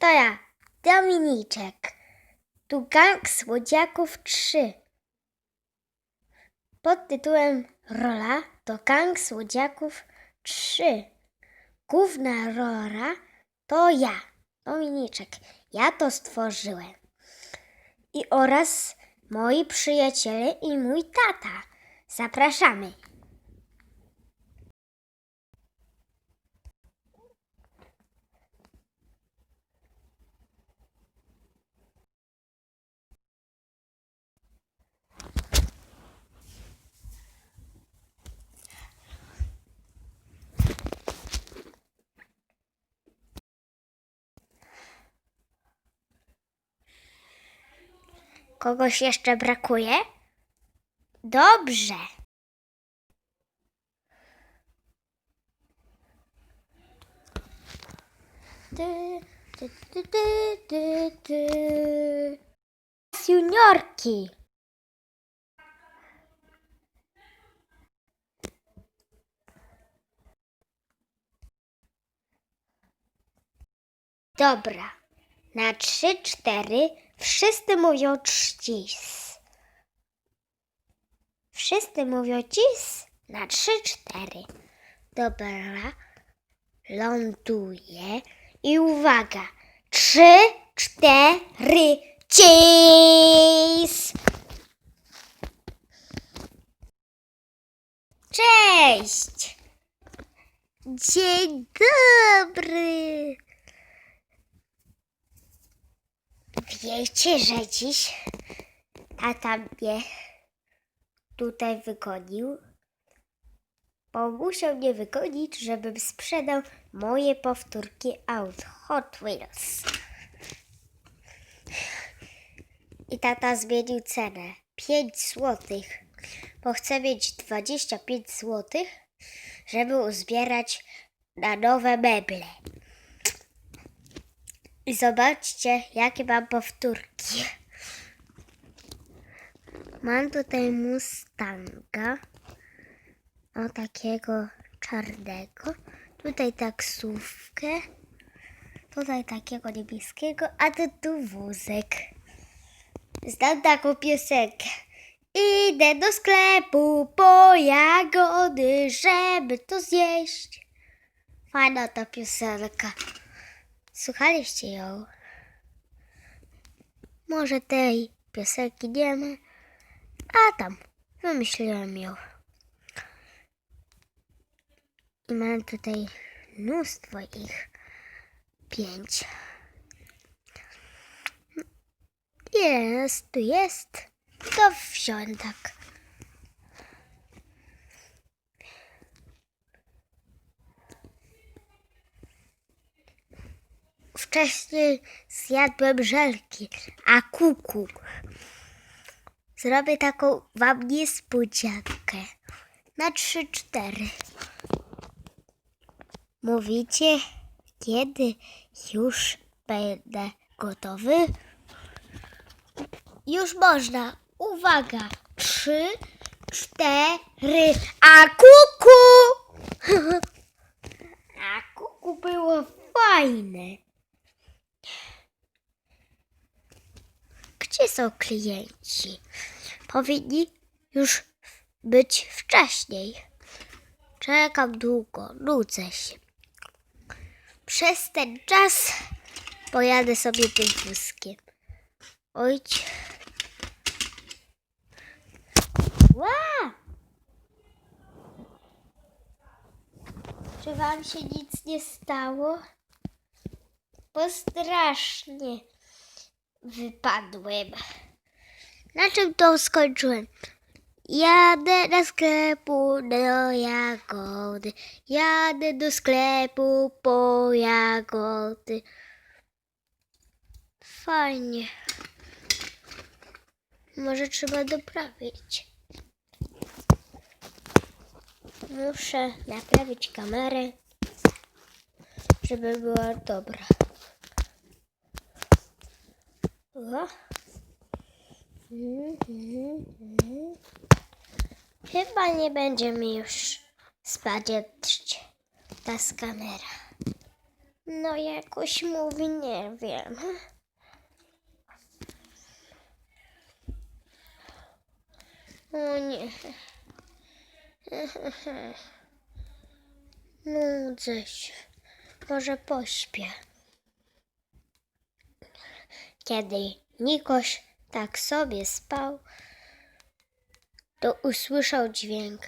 To ja, Dominiczek. Tu gang słodziaków 3. Pod tytułem Rola to gang słodziaków 3. Główna rola to ja, Dominiczek. Ja to stworzyłem. I oraz moi przyjaciele i mój tata. Zapraszamy. Kogoś jeszcze brakuje? Dobrze. Ty, ty, ty, ty, ty, ty. Juniorki. Dobra. Na trzy, cztery wszyscy mówią trzcis. Wszyscy mówią cis na trzy, cztery. Dobra. Ląduje i uwaga. Trzy, cztery, cis. Cześć. Dzień dobry. Wiecie, że dziś tata mnie tutaj wygonił? Bo musiał mnie wygonić, żebym sprzedał moje powtórki aut Hot Wheels. I tata zmienił cenę 5 złotych, bo chce mieć 25 złotych, żeby uzbierać na nowe meble. I zobaczcie, jakie mam powtórki. Mam tutaj Mustanga. O takiego czarnego. Tutaj taksówkę. Tutaj takiego niebieskiego, a tu, tu wózek. Znam taką piosenkę. Idę do sklepu po jagody, żeby to zjeść. Fajna ta piosenka. Słuchaliście ją? Może tej piosenki nie a tam wymyśliłem ją. I mam tutaj mnóstwo ich. Pięć. Ile nas tu jest? To wziąłem tak. Wcześniej zjadłem żelki, a kuku. Zrobię taką wam niespodziankę. Na trzy, cztery. Mówicie, kiedy już będę gotowy? Już można. Uwaga. Trzy, cztery. A kuku! A kuku było fajne. Gdzie są klienci? Powinni już być wcześniej. Czekam długo, nudzę się. Przez ten czas pojadę sobie tym wózkiem. Ojć. Ła! Czy wam się nic nie stało? Bo strasznie wypadłem. Na czym to skończyłem? Jadę do sklepu do jagody. Jadę do sklepu po jagody. Fajnie. Może trzeba doprawić. Muszę naprawić kamerę, żeby była dobra. Mhm. Chyba nie będzie mi już spadać ta z kamera. No jakoś mówi, nie wiem. O nie. Nudzę się. Może pośpię. Kiedy Nikoś tak sobie spał, to usłyszał dźwięk.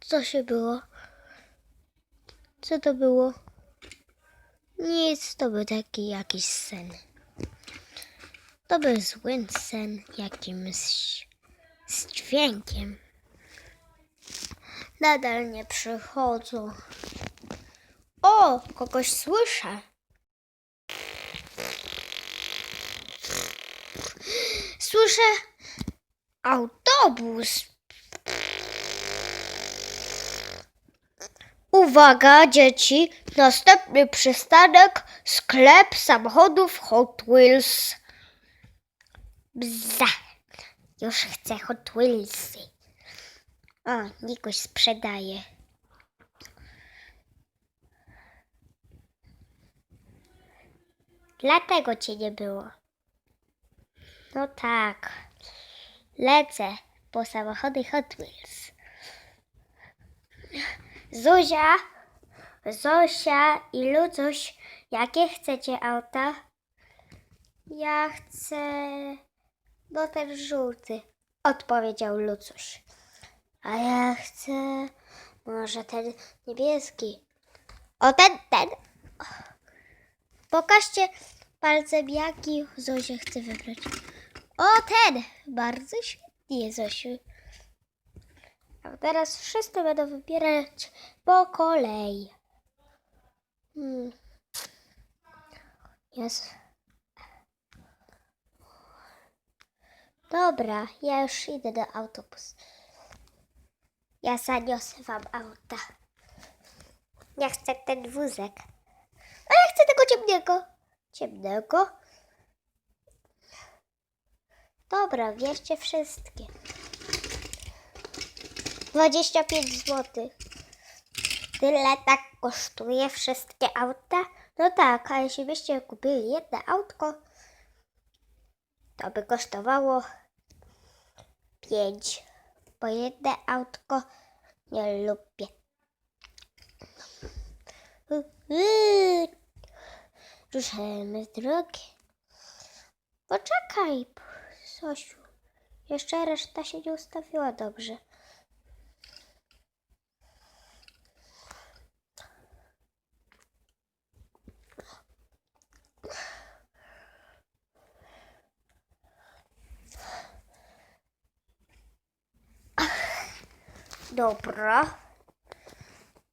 Co się było? Co to było? Nic, to był taki jakiś sen. To był zły sen jakimś z dźwiękiem. Nadal nie przychodzą. O, kogoś słyszę. Słyszę autobus. Uwaga, dzieci! Następny przystanek sklep samochodów Hot Wheels. Bza! Już chcę Hot Wheelsy. O, Nikoś sprzedaje. Dlatego cię nie było. No tak. Lecę po samochody Hot Wheels. Zuzia, Zosia i Lucuś, jakie chcecie auta? Ja chcę... No ten żółty, odpowiedział Lucuś. A ja chcę... Może ten niebieski. O, ten, ten. Pokażcie palcem, jaki Zozia chce wybrać. O, ten! Bardzo świetnie, Zosiu. A teraz wszyscy będą wybierać po kolei. Hmm. Jest. Dobra, ja już idę do autobusu. Ja zaniosę wam auta. Ja chcę ten wózek. A ja chcę tego ciemnego. Ciemnego? Dobra, bierzcie wszystkie. 25 zł. Tyle tak kosztuje wszystkie auta? No tak, a jeśli byście kupili jedno autko, to by kosztowało 5. Bo jedno autko nie lubię. Ruszajmy z drogi. Poczekaj, Sosiu. Jeszcze reszta się nie ustawiła dobrze. Dobra.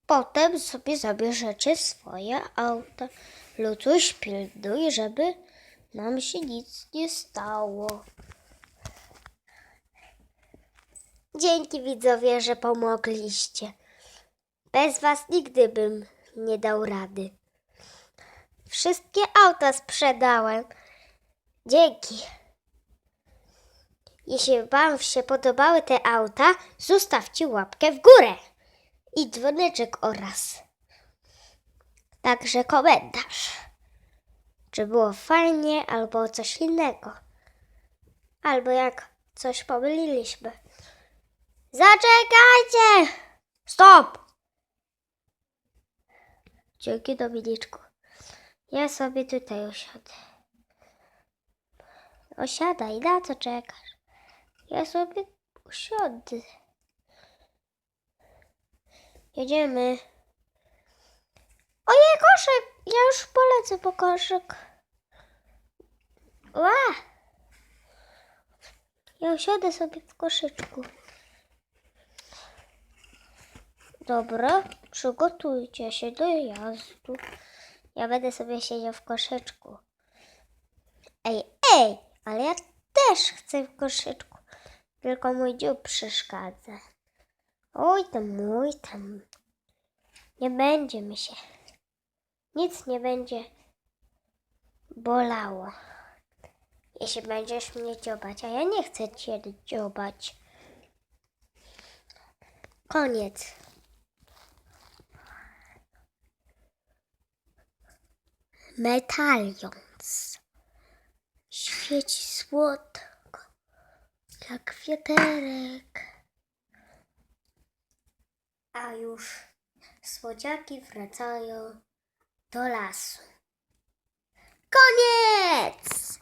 Potem sobie zabierzecie swoje auta. Lutuś pilnuj, żeby nam się nic nie stało. Dzięki widzowie, że pomogliście. Bez was nigdy bym nie dał rady. Wszystkie auta sprzedałem. Dzięki. Jeśli Wam się podobały te auta, zostawcie łapkę w górę i dzwoneczek oraz także komentarz, czy było fajnie albo coś innego, albo jak coś pomyliliśmy. Zaczekajcie! Stop! Dzięki Dominiczku. Ja sobie tutaj osiadę. Osiadaj, na co czekasz? Ja sobie usiądę. Jedziemy. Ojej, koszyk! Ja już polecę po koszyk. Ła! Ja usiądę sobie w koszyczku. Dobra, przygotujcie się do jazdu. Ja będę sobie siedział w koszyczku. Ej, ej, ale ja też chcę w koszyczku. Tylko mój dziób przeszkadza. Oj tam, mój tam. Nie będzie mi się. Nic nie będzie bolało. Jeśli będziesz mnie dziobać, a ja nie chcę cię dziobać. Koniec. Metalions. Świeci słodko, jak wiaterek. A już słodziaki wracają do lasu. Koniec!